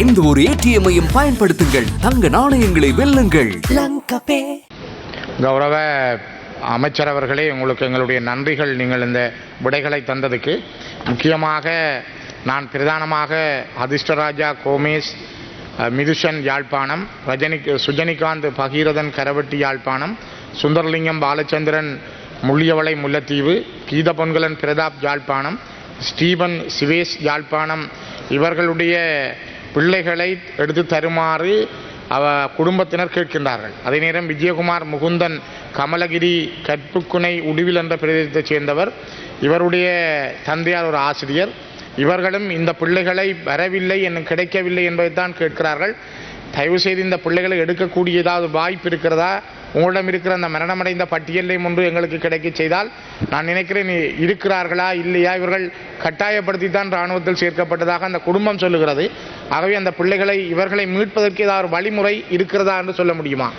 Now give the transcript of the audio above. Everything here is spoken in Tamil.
எந்த ஒரு ஏடிஎம்மையும் பயன்படுத்துங்கள். தங்க நாணயங்களை வெல்லுங்கள். கௌரவ அமைச்சர் அவர்களே உங்களுக்கு எங்களுடைய நன்றிகள். நீங்கள் இந்த விடைகளை தந்ததுக்கு முக்கியமாக நான் பிரதானமாக அதிர்ஷ்டராஜா கோமேஷ் மிதுஷன் யாழ்ப்பாணம் ரஜினி சுஜனிகாந்த் பகீரதன் கரவட்டி யாழ்ப்பாணம் சுந்தரலிங்கம் பாலச்சந்திரன் முள்ளியவளை முல்லைத்தீவு கீதபொன்கலன் பிரதாப் யாழ்ப்பாணம் ஸ்டீபன் சிவேஷ் யாழ்ப்பாணம் இவர்களுடைய பிள்ளைகளை எடுத்து தருமாறு அவ குடும்பத்தினர் கேட்கின்றார்கள். அதே நேரம் விஜயகுமார் முகுந்தன் கமலகிரி கற்புக்குனை உடுவில் என்ற பிரதேசத்தைச் சேர்ந்தவர். இவருடைய தந்தையார் ஒரு ஆசிரியர். இவர்களும் இந்த பிள்ளைகளை வரவில்லை என்னும் கிடைக்கவில்லை என்பதைத்தான் கேட்கிறார்கள். தயவு செய்து இந்த பிள்ளைகளை எடுக்கக்கூடிய ஏதாவது வாய்ப்பு இருக்கிறதா? உங்களிடம் இருக்கிற அந்த மரணமடைந்த பட்டியலையும் ஒன்று எங்களுக்கு கிடைக்க செய்தால் நான் நினைக்கிறேன் இருக்கிறார்களா இல்லையா? இவர்கள் கட்டாயப்படுத்தி தான் இராணுவத்தில் சேர்க்கப்பட்டதாக அந்த குடும்பம் சொல்லுகிறது. ஆகவே அந்த பிள்ளைகளை இவர்களை மீட்பதற்கு ஏதாவது ஒரு வழிமுறை இருக்கிறதா என்று சொல்ல முடியுமா?